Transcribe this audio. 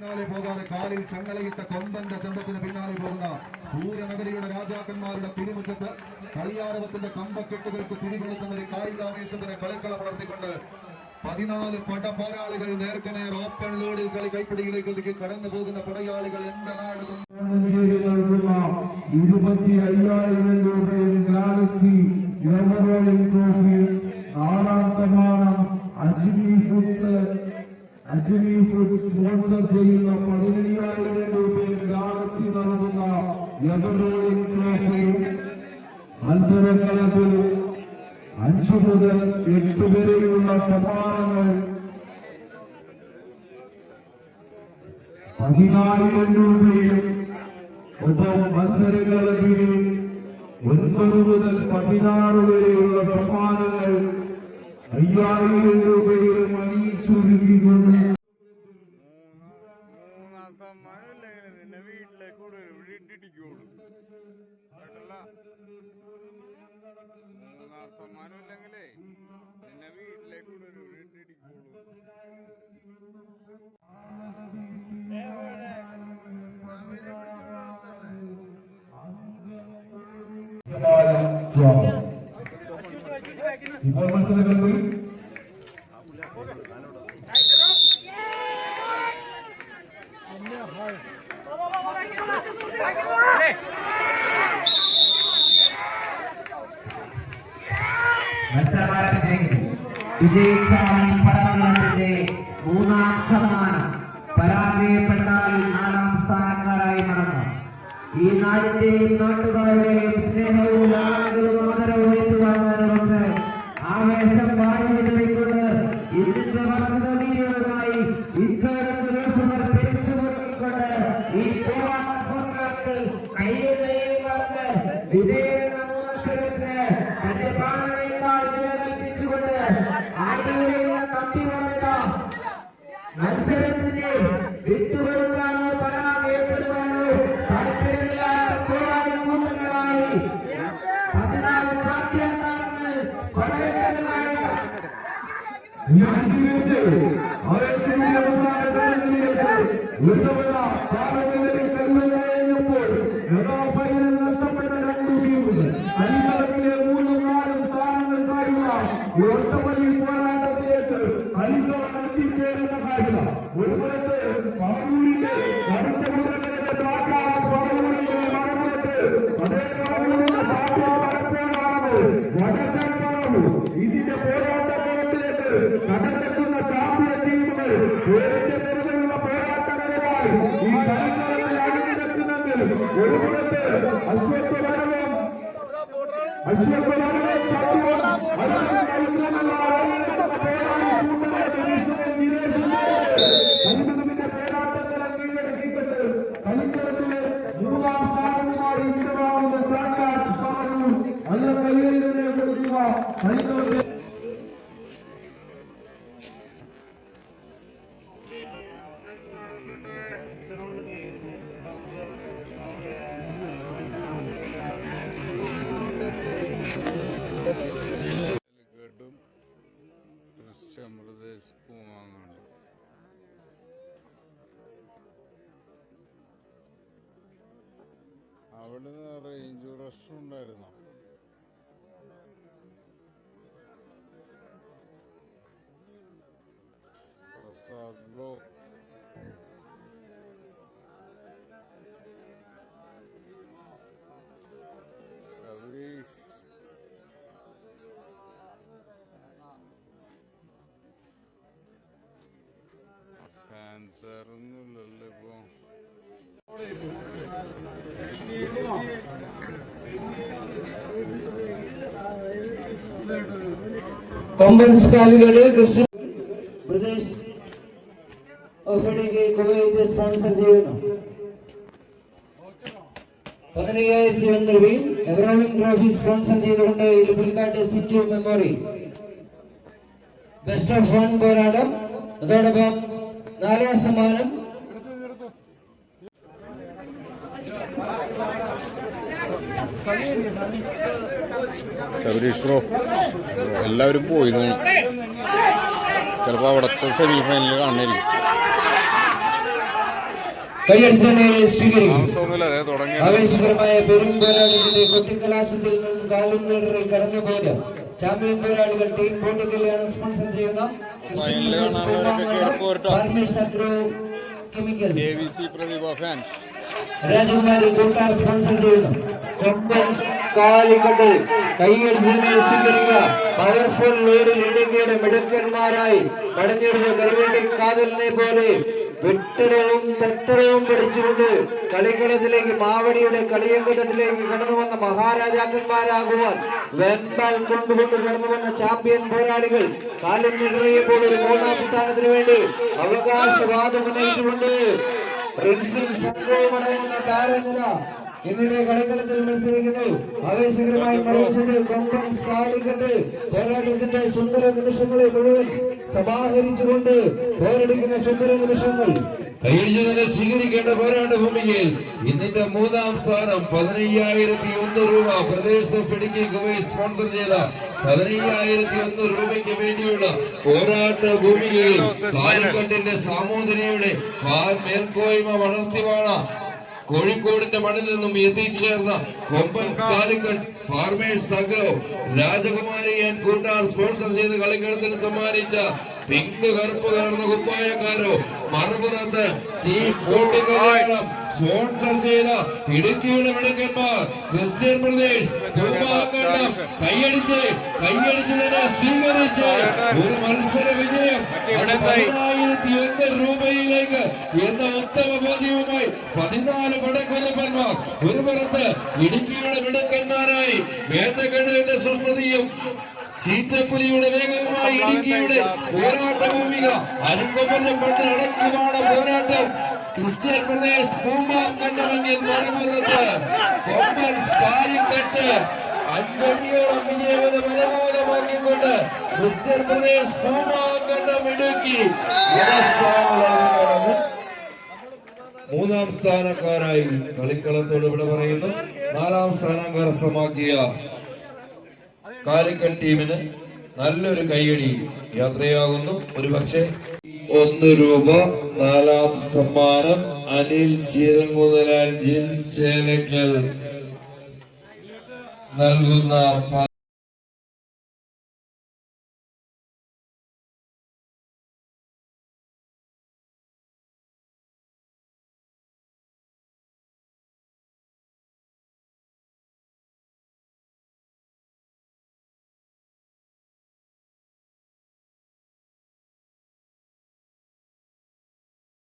പിന്നാലെ പോകാതെ കാലിൽ ചങ്ങലയിട്ട കൊമ്പന്റെ ചന്തത്തിന് പിന്നാലെ പോകുന്ന പൂരനഗരിയുടെ രാജാക്കന്മാരുടെ തിരുമുറ്റത്ത് കളിയാരവത്തിന്റെ കമ്പക്കെട്ടുകൾക്ക് തിരികൊളുത്തുന്ന ഒരു കായികാവേശത്തിന് കളിക്കള വളർത്തിക്കൊണ്ട് പതിനാല് പട പോരാളികൾ ഓപ്പൺ ലോഡിൽ കളി കൈപ്പിടിയിലേക്ക് കടന്നു പോകുന്ന പടയാളികൾ എന്റെ നാട് ഇരുപത്തി അയ്യായിരം രൂപയിൽ അജ്മി ഫുഡ്സ് സ്പോൺസർ ചെയ്യുന്ന പതിനയ്യായിരം രൂപയിൽ ഗാലക്സി നൽകുന്ന എവറോളിംഗ് ട്രോഫി മത്സരക്കളത്തിൽ അഞ്ചു മുതൽ എട്ട് വരെയുള്ള സമ്മാനങ്ങൾ പതിനായിരം രൂപയിൽ ഒപ്പം മത്സരങ്ങളതിന് ഒൻപത് മുതൽ പതിനാറ് വരെയുള്ള സമ്മാനങ്ങൾ അയ്യായിരം രൂപയിലും അണിയിച്ചൊരുക്കിക്കൊണ്ട് മൂന്നാം സമ്മാനമില്ലെങ്കിൽ നിന്നെ വീട്ടിലേക്ക് കൂടുതൽ വീട്ടിടിക്കുള്ളൂ കേട്ടല്ല സമ്മാനമില്ലെങ്കിലേ നിന്നെ വീട്ടിലേക്ക് വീട്ടിടിക്കുള്ളൂ സ്വാഗതം ഇപ്പോൾ മത്സരങ്ങളിൽ മത്സരം ആരംഭിച്ചിരിക്കുന്നു വിജയിച്ചാണ് ഈ പടവള്ളത്തിന്റെ മൂന്നാം സമ്മാനം. പരാജയപ്പെട്ടാൽ നാലാം സ്ഥാനക്കാരായി മടങ്ങും. ഈ നാടിന്റെയും നാട്ടുകാരുടെയും സ്നേഹവും ആനകളും ആദരവും ഏറ്റുവാങ്ങാനുറച്ച് ആവേശം വായു വിതറിക്കൊണ്ട് യാസിരിച്ച് ആവേശത്തിന്റെ അവസാന ഘട്ടത്തിലേക്ക് ഉയർത്തപ്പെട്ട താരങ്ങളുടെ കരുതലായപ്പോൾ മെഗാ ഫൈനൽ നഷ്ടപ്പെട്ട രണ്ടു ടീമുകൾ നാലും സ്ഥാനങ്ങൾ കായുള്ള ഒറ്റപ്പള്ളി പോരാട്ടത്തിലേക്ക് കളിക്കളം എത്തിച്ചേരുന്ന കാഴ്ച ഒരു പുറത്ത് പേരിന്റെ പേരിലുള്ള പോരാട്ടങ്ങളുമായി ഈ ഒരു പുറത്ത് അശ്വത്ഥവരവും അശ്വത്ഥവരവും ചത്തുവും അവിടെ നിന്ന് റേഞ്ച് പ്രശ്നം ഉണ്ടായിരുന്നോ. പ്രസാദ് ബ്ലോക്ക് ക്യാൻസർ കൊമ്പൻസ് കാലുകൾ പ്രദേശ് ഓഫിഡിക്ക് കുവൈറ്റ് സ്പോൺസർ ചെയ്യുന്നു. പതിനയ്യായിരത്തി ഒന്ന് രൂപയും എവറോളിംഗ് ട്രോഫി സ്പോൺസർ ചെയ്തുകൊണ്ട് Iluppulikkattu city memorial best of one പോരാട്ടം. അതോടൊപ്പം നാലാം സമ്മാനം ശബരീഷ് ബ്രോ എല്ലാവരും പോയി ചിലപ്പോൾ അവിടുത്തെ സെമി ഫൈനൽ തന്നെ തുടങ്ങി ആവേശകരമായ പെരും പോരാട്ടത്തിന്റെ കൊട്ടിക്കലാശത്തിൽ നിന്നും കാലും നേടറി കടന്നുപോയത്. ചാമ്പ്യൻ പോരാളികൾ ടീം പോർട്ടുഗലാണ് സ്പോൺസർ ചെയ്യുന്ന. Farmers agro V Prathibha fans Rajakumari Koottar sponsor ചെയ്യുന്നു. കൊമ്പൻസ് കാലിക്കട്ട് കൈയടിച്ചതിനെ സ്വീകരിക്കുക. പവർഫുൾ ലീഡിൽ ഇടുക്കിയുടെ മിടുക്കന്മാരായി കടഞ്ഞിടുന്ന കരുവേണ്ടി കാതലിനെ പോലെ വെട്ടരവും തെട്ടരവും പഠിച്ചുകൊണ്ട് കളിക്കളത്തിലേക്ക് മാവടിയുടെ കളിയങ്കത്തിലേക്ക് കടന്നു വന്ന മഹാരാജാക്കന്മാരാകുവാൻ വെമ്പാൽ കൊണ്ടുകൊണ്ട് കടന്നു വന്ന ചാമ്പ്യൻ പോരാളികൾ കാലം നിറയപ്പോൾ ഒരു മൂന്നാം സ്ഥാനത്തിന് വേണ്ടി അവകാശവാദം ഉന്നയിച്ചുകൊണ്ട് പ്രിൻസും സംഘവും അടങ്ങുന്ന താരനില ഇന്നിന്റെ കളിക്കളത്തിൽ മത്സരിക്കുന്നു. ആവേശകരമായി മറുവശത്ത് കൊമ്പൻസ് കാലിക്കട്ട് പോരാട്ടത്തിന്റെ സുന്ദര നിമിഷങ്ങളെ മുഴുവൻ സമാഹരിച്ചുകൊണ്ട് പോരടിക്കുന്ന സുന്ദര നിമിഷങ്ങൾ. കയ്യിൽ സ്വീകരിക്കേണ്ട പോരാട്ട ഭൂമിയിൽ ഇന്നിന്റെ മൂന്നാം സ്ഥാനം പതിനയ്യായിരത്തി ഒന്ന് രൂപ പ്രദേശ പിടിക്ക് കുവൈറ്റ് സ്പോൺസർ ചെയ്ത പതിനയ്യായിരത്തി ഒന്ന് രൂപയ്ക്ക് വേണ്ടിയുള്ള പോരാട്ട ഭൂമിയിൽ കാലിക്കട്ടിന്റെ സാമൂതിരിയുടെ മേൽക്കോയ്മ വളർത്തിവാണ കോഴിക്കോടിന്റെ മണ്ണിൽ നിന്നും എത്തിച്ചേർന്ന കൊമ്പൻ കാലിക്കട്ട് ഫാർമേഴ്സ് സംഘവും രാജകുമാരി ആൻഡ് കൂട്ടാർ സ്പോൺസർ ചെയ്ത് കളിക്കളത്തിന് സമ്മാനിച്ച പിങ്ക് കറുപ്പ് കലർന്ന കുപ്പായക്കാരോ മറുപുറത്ത് ടീം പോട്ടിക്കല്യാണം സ്പോൺസർ ചെയ്ത ഇടുക്കിയുടെ മിടുക്കന്മാർ ക്രിസ്ത്യൻ പ്രദേശ് കുടുംബാക്കണ്ണം കൈയടിച്ച് കൈയടിച്ച് തന്നെ സ്വീകരിച്ച് ഒരു മത്സര വിജയം. ഒന്ന് രൂപയിലേക്ക് എന്ന ഉത്തമ ബോധ്യവുമായി പതിനാല് പടക്കൊല്ലപ്പന്മാർ ഒരു പുറത്ത് ഇടുക്കിയുടെ വിടക്കന്മാരായി വേട്ടക്കെണ്ണുവിന്റെ സുസ്മൃതിയും ചീറ്റപ്പുലിയുടെ വേഗവുമായി ഇടുക്കിയുടെ പോരാട്ട ഭൂമിക അരുക്കൊമ്പന്റെ പണ്ട് അടക്കുമാണ് പോരാട്ടം. ക്രിസ്ത്യൻ പ്രദേശ് പൂമ്പാം കണ്ടമെങ്കിൽ മറുപുറത്ത് കൊമ്പൻ കാലിക്കട്ട് അഞ്ചടിയോളം വിജയവിധം മനോഹരമാക്കിക്കൊണ്ട് ക്രിസ്ത്യൻ പ്രദേശ് ഭൂമാകണ്ഠം ഇടുക്കി. മൂന്നാം സ്ഥാനക്കാരായി കളിക്കളത്തോട് ഇവിടെ പറയുന്നു. നാലാം സ്ഥാനം കരസ്ഥമാക്കിയ കാലിക്കറ്റ് ടീമിന് നല്ലൊരു കൈയടി യാത്രയാകുന്നു. ഒരു പക്ഷേ ഒന്ന് രൂപ നാലാം സമ്മാനം അനിൽ ചീരങ്കുതലാൻ ജിൻസ് ചേലക്കൽ. നൽകുന്ന